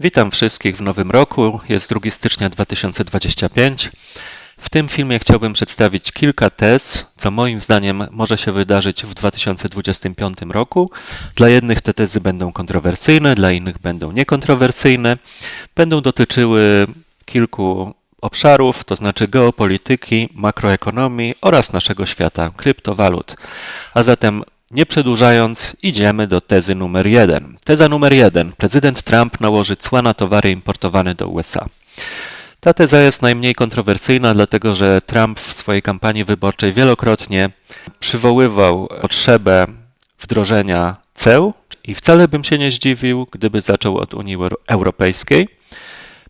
Witam wszystkich w nowym roku. Jest 2 stycznia 2025. W tym filmie chciałbym przedstawić kilka tez, co moim zdaniem może się wydarzyć w 2025 roku. Dla jednych te tezy będą kontrowersyjne, dla innych będą niekontrowersyjne. Będą dotyczyły kilku obszarów, to znaczy geopolityki, makroekonomii oraz naszego świata kryptowalut. A zatem nie przedłużając, idziemy do tezy numer jeden. Teza numer jeden. Prezydent Trump nałoży cła na towary importowane do USA. Ta teza jest najmniej kontrowersyjna, dlatego że Trump w swojej kampanii wyborczej wielokrotnie przywoływał potrzebę wdrożenia ceł i wcale bym się nie zdziwił, gdyby zaczął od Unii Europejskiej,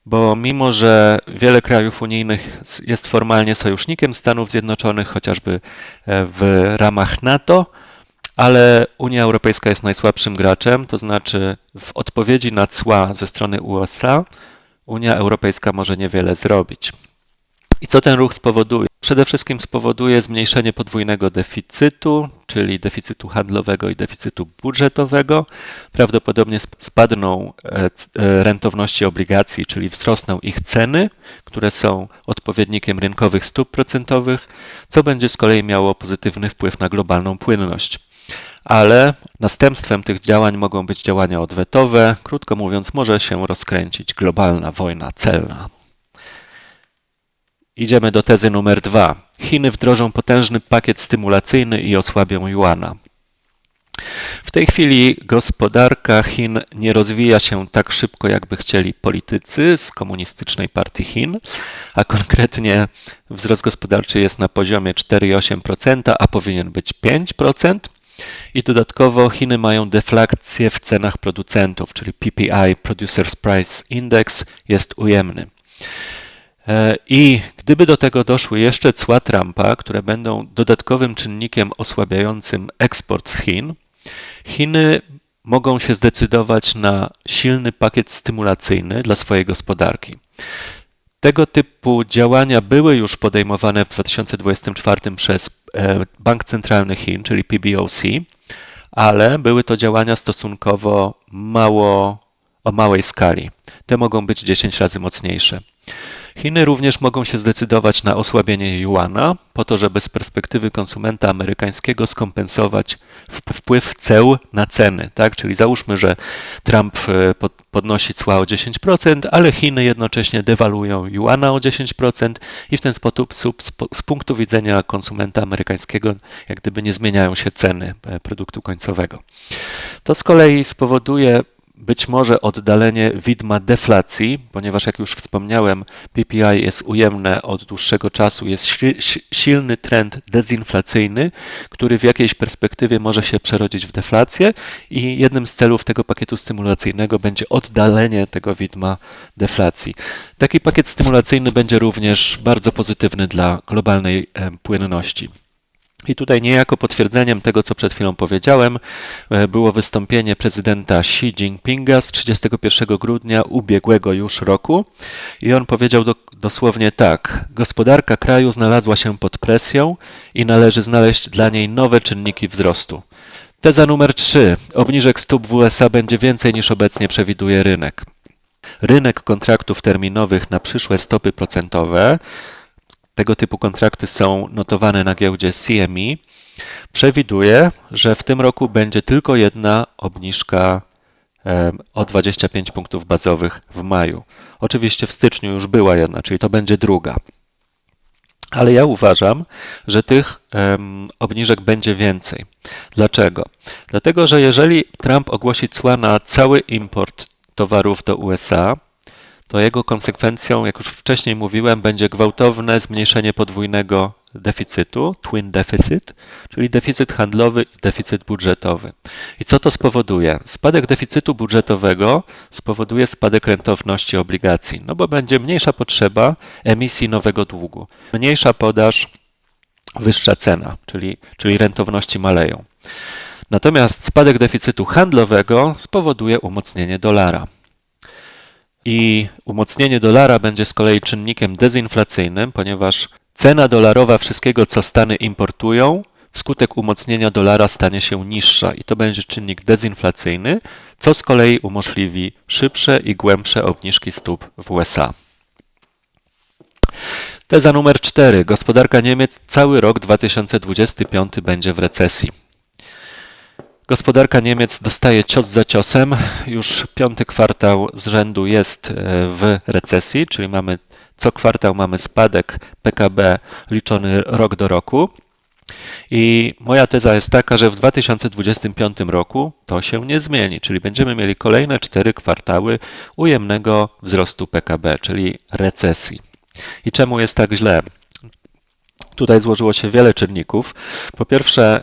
bo mimo, że wiele krajów unijnych jest formalnie sojusznikiem Stanów Zjednoczonych, chociażby w ramach NATO, ale Unia Europejska jest najsłabszym graczem, to znaczy w odpowiedzi na cła ze strony USA Unia Europejska może niewiele zrobić. I co ten ruch spowoduje? Przede wszystkim spowoduje zmniejszenie podwójnego deficytu, czyli deficytu handlowego i deficytu budżetowego. Prawdopodobnie spadną e, e, rentowności obligacji, czyli wzrosną ich ceny, które są odpowiednikiem rynkowych stóp procentowych, co będzie z kolei miało pozytywny wpływ na globalną płynność ale następstwem tych działań mogą być działania odwetowe. Krótko mówiąc, może się rozkręcić globalna wojna celna. Idziemy do tezy numer dwa. Chiny wdrożą potężny pakiet stymulacyjny i osłabią juana. W tej chwili gospodarka Chin nie rozwija się tak szybko, jakby chcieli politycy z Komunistycznej Partii Chin, a konkretnie wzrost gospodarczy jest na poziomie 4,8%, a powinien być 5%. I dodatkowo Chiny mają deflację w cenach producentów, czyli PPI, Producers Price Index, jest ujemny. E, I gdyby do tego doszły jeszcze cła Trumpa, które będą dodatkowym czynnikiem osłabiającym eksport z Chin, Chiny mogą się zdecydować na silny pakiet stymulacyjny dla swojej gospodarki. Tego typu działania były już podejmowane w 2024 przez e, Bank Centralny Chin, czyli PBOC, ale były to działania stosunkowo mało, o małej skali. Te mogą być 10 razy mocniejsze. Chiny również mogą się zdecydować na osłabienie juana, po to, żeby z perspektywy konsumenta amerykańskiego skompensować wpływ ceł na ceny. Tak? Czyli załóżmy, że Trump e, podnosi cła o 10%, ale Chiny jednocześnie dewaluują juana o 10% i w ten sposób z punktu widzenia konsumenta amerykańskiego jak gdyby nie zmieniają się ceny e, produktu końcowego. To z kolei spowoduje być może oddalenie widma deflacji, ponieważ jak już wspomniałem, PPI jest ujemne od dłuższego czasu, jest silny trend dezinflacyjny, który w jakiejś perspektywie może się przerodzić w deflację i jednym z celów tego pakietu stymulacyjnego będzie oddalenie tego widma deflacji. Taki pakiet stymulacyjny będzie również bardzo pozytywny dla globalnej płynności. I tutaj niejako potwierdzeniem tego, co przed chwilą powiedziałem, e, było wystąpienie prezydenta Xi Jinpinga z 31 grudnia ubiegłego już roku. I on powiedział do, dosłownie tak: Gospodarka kraju znalazła się pod presją i należy znaleźć dla niej nowe czynniki wzrostu. Teza numer 3. Obniżek stóp w USA będzie więcej niż obecnie przewiduje rynek. Rynek kontraktów terminowych na przyszłe stopy procentowe tego typu kontrakty są notowane na giełdzie CME, przewiduje, że w tym roku będzie tylko jedna obniżka o 25 punktów bazowych w maju. Oczywiście w styczniu już była jedna, czyli to będzie druga. Ale ja uważam, że tych obniżek będzie więcej. Dlaczego? Dlatego, że jeżeli Trump ogłosi cła na cały import towarów do USA, to jego konsekwencją, jak już wcześniej mówiłem, będzie gwałtowne zmniejszenie podwójnego deficytu, twin deficit, czyli deficyt handlowy i deficyt budżetowy. I co to spowoduje? Spadek deficytu budżetowego spowoduje spadek rentowności obligacji, no bo będzie mniejsza potrzeba emisji nowego długu, mniejsza podaż, wyższa cena, czyli, czyli rentowności maleją. Natomiast spadek deficytu handlowego spowoduje umocnienie dolara i umocnienie dolara będzie z kolei czynnikiem dezinflacyjnym, ponieważ cena dolarowa wszystkiego, co Stany importują, wskutek umocnienia dolara stanie się niższa i to będzie czynnik dezinflacyjny, co z kolei umożliwi szybsze i głębsze obniżki stóp w USA. Teza numer 4. Gospodarka Niemiec cały rok 2025 będzie w recesji. Gospodarka Niemiec dostaje cios za ciosem. Już piąty kwartał z rzędu jest e, w recesji, czyli mamy co kwartał mamy spadek PKB liczony rok do roku. I moja teza jest taka, że w 2025 roku to się nie zmieni, czyli będziemy mieli kolejne cztery kwartały ujemnego wzrostu PKB, czyli recesji. I czemu jest tak źle? Tutaj złożyło się wiele czynników. Po pierwsze,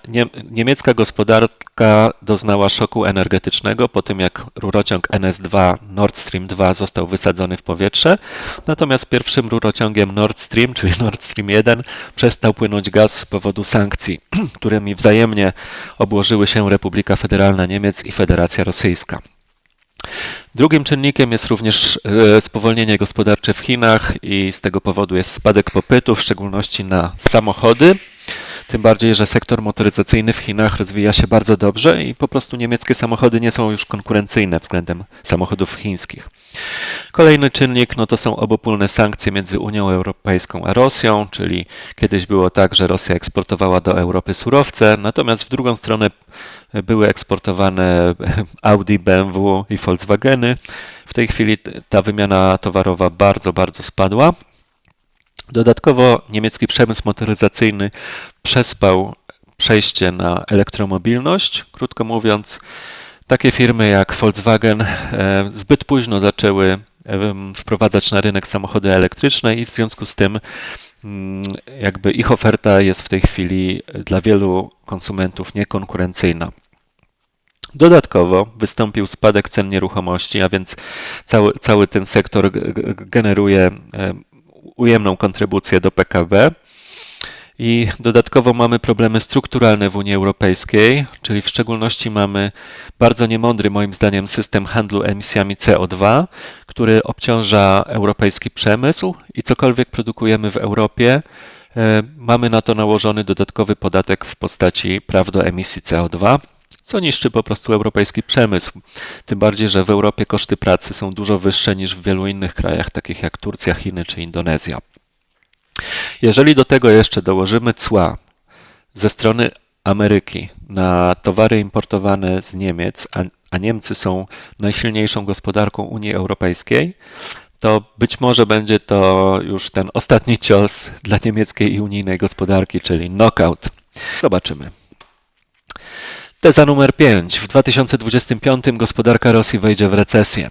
niemiecka gospodarka doznała szoku energetycznego po tym, jak rurociąg NS2 Nord Stream 2 został wysadzony w powietrze. Natomiast pierwszym rurociągiem Nord Stream, czyli Nord Stream 1, przestał płynąć gaz z powodu sankcji, którymi wzajemnie obłożyły się Republika Federalna Niemiec i Federacja Rosyjska. Drugim czynnikiem jest również e, spowolnienie gospodarcze w Chinach i z tego powodu jest spadek popytu, w szczególności na samochody. Tym bardziej, że sektor motoryzacyjny w Chinach rozwija się bardzo dobrze i po prostu niemieckie samochody nie są już konkurencyjne względem samochodów chińskich. Kolejny czynnik no to są obopólne sankcje między Unią Europejską a Rosją, czyli kiedyś było tak, że Rosja eksportowała do Europy surowce, natomiast w drugą stronę były eksportowane Audi, BMW i Volkswageny. W tej chwili ta wymiana towarowa bardzo, bardzo spadła. Dodatkowo niemiecki przemysł motoryzacyjny przespał przejście na elektromobilność. Krótko mówiąc, takie firmy jak Volkswagen e, zbyt późno zaczęły wprowadzać na rynek samochody elektryczne i w związku z tym mm, jakby ich oferta jest w tej chwili dla wielu konsumentów niekonkurencyjna. Dodatkowo wystąpił spadek cen nieruchomości, a więc cały, cały ten sektor generuje ujemną kontrybucję do PKB. I dodatkowo mamy problemy strukturalne w Unii Europejskiej, czyli w szczególności mamy bardzo niemądry, moim zdaniem, system handlu emisjami CO2, który obciąża europejski przemysł i cokolwiek produkujemy w Europie, e, mamy na to nałożony dodatkowy podatek w postaci praw do emisji CO2 co niszczy po prostu europejski przemysł. Tym bardziej, że w Europie koszty pracy są dużo wyższe niż w wielu innych krajach, takich jak Turcja, Chiny czy Indonezja. Jeżeli do tego jeszcze dołożymy cła ze strony Ameryki na towary importowane z Niemiec, a, a Niemcy są najsilniejszą gospodarką Unii Europejskiej, to być może będzie to już ten ostatni cios dla niemieckiej i unijnej gospodarki, czyli knockout. Zobaczymy. Teza numer 5. W 2025 gospodarka Rosji wejdzie w recesję.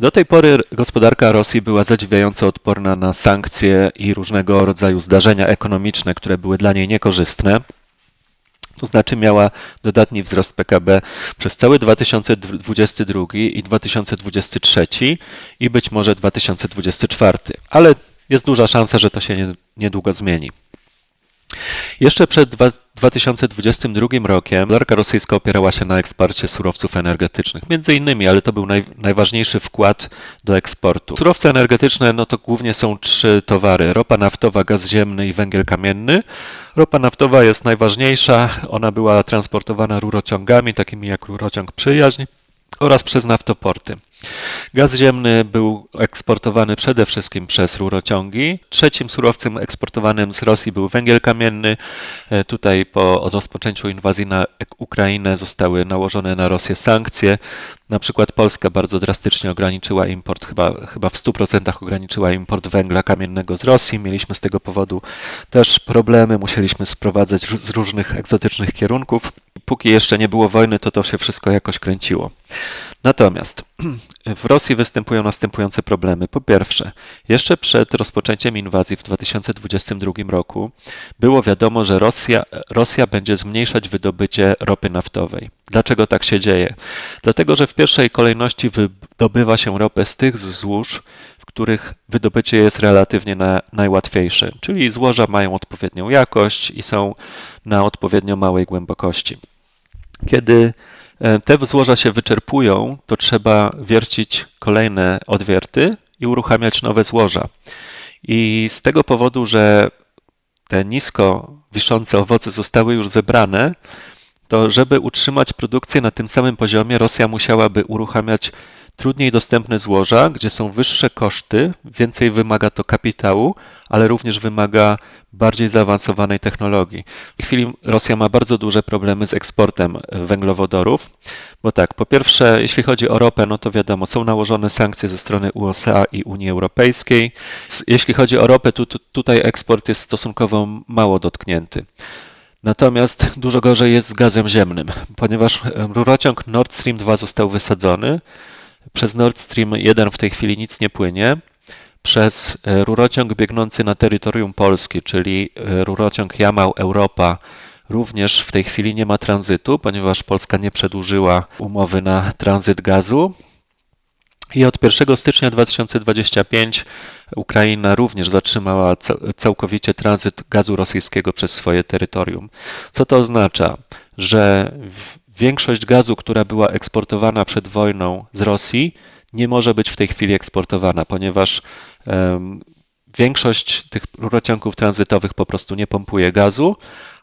Do tej pory gospodarka Rosji była zadziwiająco odporna na sankcje i różnego rodzaju zdarzenia ekonomiczne, które były dla niej niekorzystne. To znaczy miała dodatni wzrost PKB przez cały 2022 i 2023 i być może 2024, ale jest duża szansa, że to się niedługo zmieni. Jeszcze przed 2022 rokiem gospodarka rosyjska opierała się na eksporcie surowców energetycznych, między innymi, ale to był naj, najważniejszy wkład do eksportu. Surowce energetyczne no to głównie są trzy towary: ropa naftowa, gaz ziemny i węgiel kamienny. Ropa naftowa jest najważniejsza, ona była transportowana rurociągami, takimi jak rurociąg Przyjaźń oraz przez naftoporty. Gaz ziemny był eksportowany przede wszystkim przez rurociągi. Trzecim surowcem eksportowanym z Rosji był węgiel kamienny. E, tutaj po rozpoczęciu inwazji na Ukrainę zostały nałożone na Rosję sankcje. Na przykład Polska bardzo drastycznie ograniczyła import, chyba, chyba w 100% ograniczyła import węgla kamiennego z Rosji. Mieliśmy z tego powodu też problemy, musieliśmy sprowadzać z różnych egzotycznych kierunków. Póki jeszcze nie było wojny, to to się wszystko jakoś kręciło. Natomiast w Rosji występują następujące problemy. Po pierwsze, jeszcze przed rozpoczęciem inwazji w 2022 roku było wiadomo, że Rosja, Rosja będzie zmniejszać wydobycie ropy naftowej. Dlaczego tak się dzieje? Dlatego, że w pierwszej kolejności wydobywa się ropę z tych złóż, w których wydobycie jest relatywnie na, najłatwiejsze, czyli złoża mają odpowiednią jakość i są na odpowiednio małej głębokości. Kiedy te złoża się wyczerpują, to trzeba wiercić kolejne odwierty i uruchamiać nowe złoża. I z tego powodu, że te nisko wiszące owoce zostały już zebrane, to żeby utrzymać produkcję na tym samym poziomie, Rosja musiałaby uruchamiać trudniej dostępne złoża, gdzie są wyższe koszty, więcej wymaga to kapitału, ale również wymaga bardziej zaawansowanej technologii. W tej chwili Rosja ma bardzo duże problemy z eksportem węglowodorów, bo tak, po pierwsze, jeśli chodzi o ropę, no to wiadomo, są nałożone sankcje ze strony USA i Unii Europejskiej. Jeśli chodzi o ropę, tu, tu, tutaj eksport jest stosunkowo mało dotknięty. Natomiast dużo gorzej jest z gazem ziemnym, ponieważ rurociąg Nord Stream 2 został wysadzony. Przez Nord Stream 1 w tej chwili nic nie płynie. Przez e, rurociąg biegnący na terytorium Polski, czyli e, rurociąg Jamał-Europa, również w tej chwili nie ma tranzytu, ponieważ Polska nie przedłużyła umowy na tranzyt gazu. I od 1 stycznia 2025 Ukraina również zatrzymała całkowicie tranzyt gazu rosyjskiego przez swoje terytorium. Co to oznacza? Że większość gazu, która była eksportowana przed wojną z Rosji, nie może być w tej chwili eksportowana, ponieważ um, większość tych rurociągów tranzytowych po prostu nie pompuje gazu,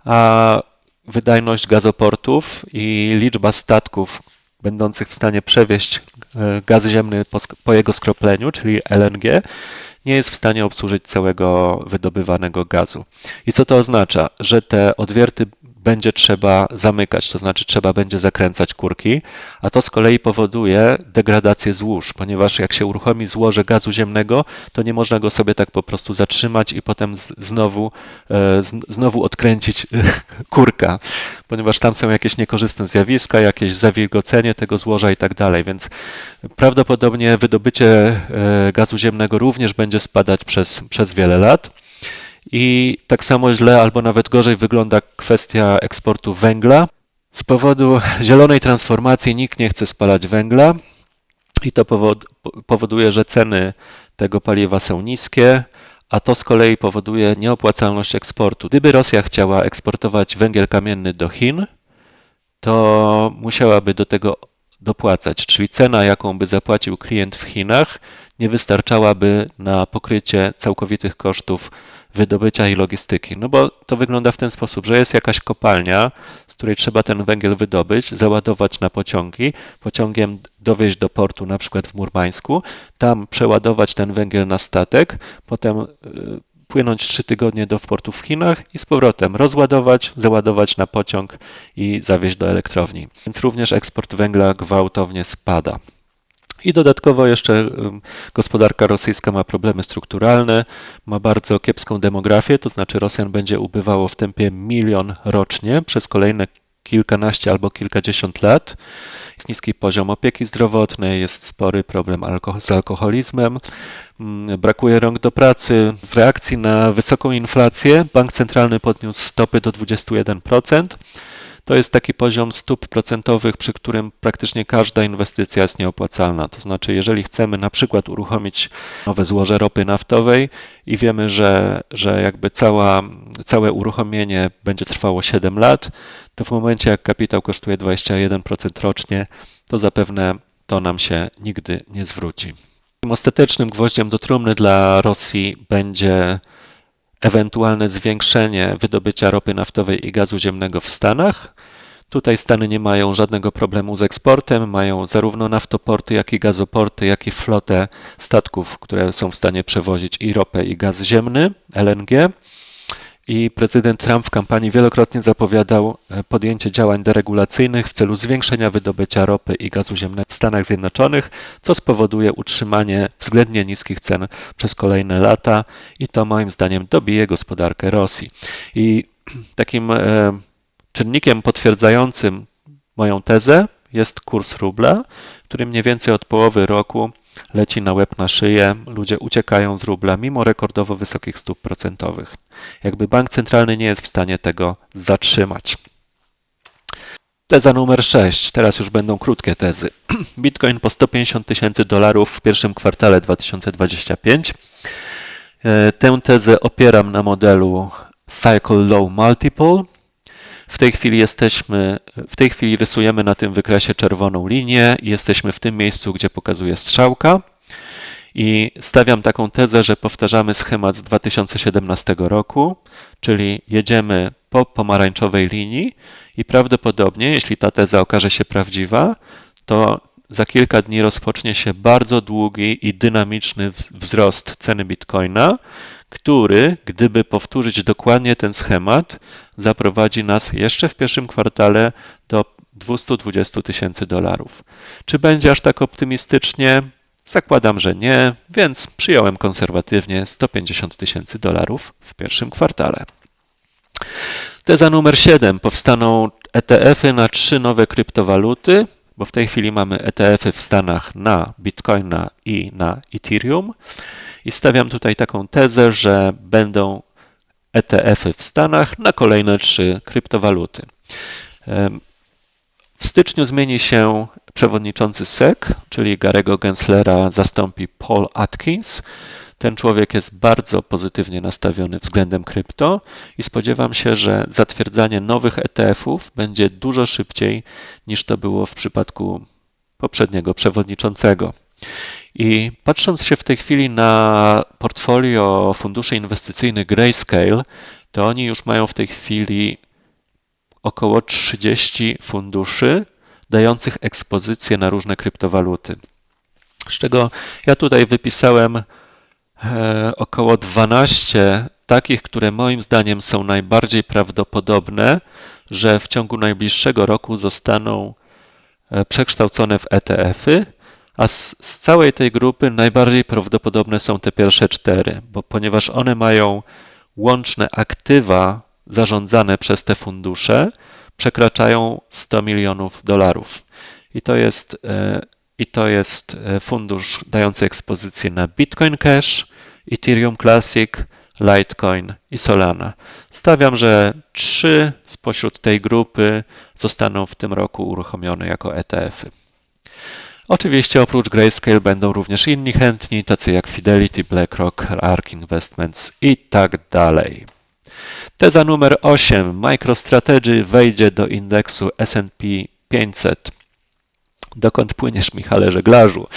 a wydajność gazoportów i liczba statków będących w stanie przewieźć e, gaz ziemny po, po jego skropleniu, czyli LNG, nie jest w stanie obsłużyć całego wydobywanego gazu. I co to oznacza? Że te odwierty będzie trzeba zamykać, to znaczy trzeba będzie zakręcać kurki, a to z kolei powoduje degradację złóż, ponieważ jak się uruchomi złoże gazu ziemnego, to nie można go sobie tak po prostu zatrzymać i potem znowu, e, znowu odkręcić kurka, ponieważ tam są jakieś niekorzystne zjawiska, jakieś zawilgocenie tego złoża i tak dalej, więc prawdopodobnie wydobycie e, gazu ziemnego również będzie spadać przez, przez wiele lat. I tak samo źle albo nawet gorzej wygląda kwestia eksportu węgla. Z powodu zielonej transformacji nikt nie chce spalać węgla i to powoduje, że ceny tego paliwa są niskie, a to z kolei powoduje nieopłacalność eksportu. Gdyby Rosja chciała eksportować węgiel kamienny do Chin, to musiałaby do tego dopłacać, czyli cena, jaką by zapłacił klient w Chinach, nie wystarczałaby na pokrycie całkowitych kosztów wydobycia i logistyki. No bo to wygląda w ten sposób, że jest jakaś kopalnia, z której trzeba ten węgiel wydobyć, załadować na pociągi, pociągiem dowieźć do portu, na przykład w Murmańsku, tam przeładować ten węgiel na statek, potem y, płynąć trzy tygodnie do portu w Chinach i z powrotem rozładować, załadować na pociąg i zawieźć do elektrowni. Więc również eksport węgla gwałtownie spada. I dodatkowo jeszcze gospodarka rosyjska ma problemy strukturalne, ma bardzo kiepską demografię, to znaczy Rosjan będzie ubywało w tempie milion rocznie przez kolejne kilkanaście albo kilkadziesiąt lat. Jest niski poziom opieki zdrowotnej, jest spory problem z alkoholizmem, mm, brakuje rąk do pracy. W reakcji na wysoką inflację bank centralny podniósł stopy do 21%. To jest taki poziom stóp procentowych, przy którym praktycznie każda inwestycja jest nieopłacalna. To znaczy, jeżeli chcemy na przykład uruchomić nowe złoże ropy naftowej i wiemy, że, że jakby cała, całe uruchomienie będzie trwało 7 lat, to w momencie jak kapitał kosztuje 21% rocznie, to zapewne to nam się nigdy nie zwróci. Ostatecznym gwoździem do trumny dla Rosji będzie ewentualne zwiększenie wydobycia ropy naftowej i gazu ziemnego w Stanach. Tutaj Stany nie mają żadnego problemu z eksportem, mają zarówno naftoporty, jak i gazoporty, jak i flotę statków, które są w stanie przewozić i ropę, i gaz ziemny, LNG. I prezydent Trump w kampanii wielokrotnie zapowiadał e, podjęcie działań deregulacyjnych w celu zwiększenia wydobycia ropy i gazu ziemnego w Stanach Zjednoczonych, co spowoduje utrzymanie względnie niskich cen przez kolejne lata i to moim zdaniem dobije gospodarkę Rosji. I takim e, czynnikiem potwierdzającym moją tezę jest kurs rubla, który mniej więcej od połowy roku leci na łeb na szyję, ludzie uciekają z rubla mimo rekordowo wysokich stóp procentowych. Jakby bank centralny nie jest w stanie tego zatrzymać. Teza numer 6. Teraz już będą krótkie tezy. Bitcoin po 150 tysięcy dolarów w pierwszym kwartale 2025. E, tę tezę opieram na modelu Cycle Low Multiple, w tej chwili jesteśmy, w tej chwili rysujemy na tym wykresie czerwoną linię i jesteśmy w tym miejscu, gdzie pokazuje strzałka. I stawiam taką tezę, że powtarzamy schemat z 2017 roku, czyli jedziemy po pomarańczowej linii i prawdopodobnie, jeśli ta teza okaże się prawdziwa, to za kilka dni rozpocznie się bardzo długi i dynamiczny wzrost ceny bitcoina, który, gdyby powtórzyć dokładnie ten schemat, zaprowadzi nas jeszcze w pierwszym kwartale do 220 tysięcy dolarów. Czy będzie aż tak optymistycznie? Zakładam, że nie, więc przyjąłem konserwatywnie 150 tysięcy dolarów w pierwszym kwartale. Teza numer 7. Powstaną ETF-y na trzy nowe kryptowaluty, bo w tej chwili mamy ETF-y w Stanach na Bitcoina i na Ethereum. I stawiam tutaj taką tezę, że będą ETF-y w Stanach na kolejne trzy kryptowaluty. W styczniu zmieni się przewodniczący SEC, czyli Garego Genslera zastąpi Paul Atkins. Ten człowiek jest bardzo pozytywnie nastawiony względem krypto i spodziewam się, że zatwierdzanie nowych ETF-ów będzie dużo szybciej niż to było w przypadku poprzedniego przewodniczącego. I patrząc się w tej chwili na portfolio funduszy inwestycyjnych Grayscale, to oni już mają w tej chwili około 30 funduszy dających ekspozycję na różne kryptowaluty. Z czego ja tutaj wypisałem e, około 12 takich, które moim zdaniem są najbardziej prawdopodobne, że w ciągu najbliższego roku zostaną e, przekształcone w ETF-y, a z, z, całej tej grupy najbardziej prawdopodobne są te pierwsze cztery, bo ponieważ one mają łączne aktywa zarządzane przez te fundusze przekraczają 100 milionów dolarów. I to jest, e, i to jest e, fundusz dający ekspozycję na Bitcoin Cash, Ethereum Classic, Litecoin i Solana. Stawiam, że trzy spośród tej grupy zostaną w tym roku uruchomione jako ETF-y. Oczywiście oprócz Grayscale będą również inni chętni, tacy jak Fidelity, BlackRock, ARK Investments i tak dalej. Teza numer 8. MicroStrategy wejdzie do indeksu S&P 500. Dokąd płyniesz, Michale Żeglarzu?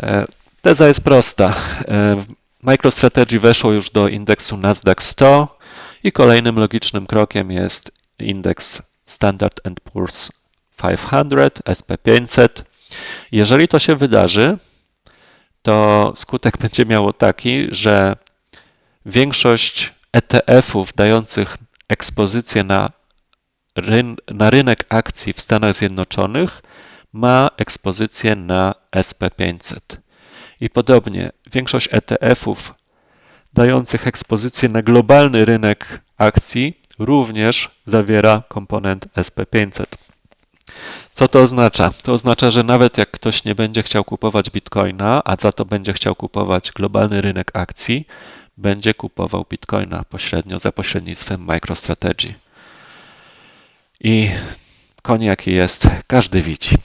E, teza jest prosta. E, MicroStrategy weszło już do indeksu Nasdaq 100 i kolejnym logicznym krokiem jest indeks Standard Poor's 500, SP500. Jeżeli to się wydarzy, to skutek będzie miało taki, że większość ETF-ów dających ekspozycję na, ryn na rynek akcji w Stanach Zjednoczonych ma ekspozycję na SP500. I podobnie większość ETF-ów dających ekspozycję na globalny rynek akcji również zawiera komponent SP500. Co to oznacza? To oznacza, że nawet jak ktoś nie będzie chciał kupować bitcoina, a za to będzie chciał kupować globalny rynek akcji, będzie kupował bitcoina pośrednio za pośrednictwem MicroStrategy. I koń jaki jest, każdy widzi.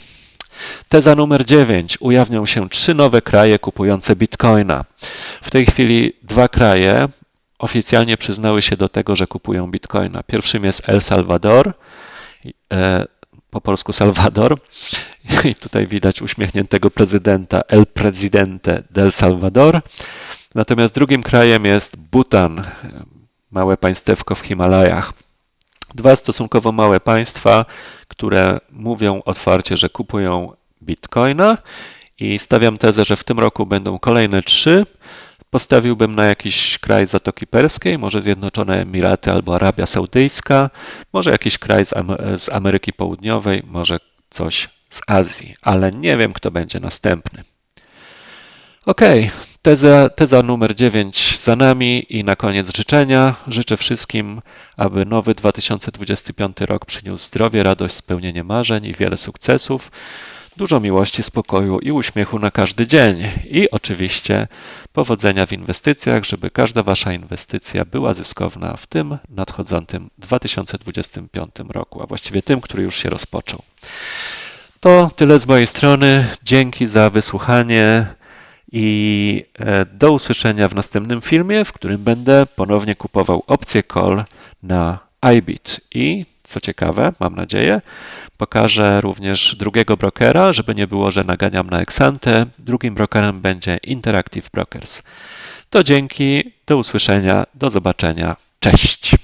Teza numer 9. Ujawnią się trzy nowe kraje kupujące bitcoina. W tej chwili dwa kraje oficjalnie przyznały się do tego, że kupują bitcoina. Pierwszym jest El Salvador, e, po polsku Salvador. I tutaj widać uśmiechniętego prezydenta, El Presidente del Salvador. Natomiast drugim krajem jest Bhutan, małe państewko w Himalajach. Dwa stosunkowo małe państwa, które mówią otwarcie, że kupują bitcoina i stawiam tezę, że w tym roku będą kolejne trzy. Postawiłbym na jakiś kraj Zatoki Perskiej, może Zjednoczone Emiraty albo Arabia Saudyjska, może jakiś kraj z, z Ameryki Południowej, może coś z Azji, ale nie wiem, kto będzie następny. Ok, teza, teza numer 9 za nami i na koniec życzenia. Życzę wszystkim, aby nowy 2025 rok przyniósł zdrowie, radość, spełnienie marzeń i wiele sukcesów, dużo miłości, spokoju i uśmiechu na każdy dzień. I oczywiście powodzenia w inwestycjach, żeby każda Wasza inwestycja była zyskowna w tym nadchodzącym 2025 roku, a właściwie tym, który już się rozpoczął. To tyle z mojej strony. Dzięki za wysłuchanie i e, do usłyszenia w następnym filmie, w którym będę ponownie kupował opcję call na iBit. I co ciekawe, mam nadzieję, pokażę również drugiego brokera, żeby nie było, że naganiam na Exante. Drugim brokerem będzie Interactive Brokers. To dzięki, do usłyszenia, do zobaczenia. Cześć!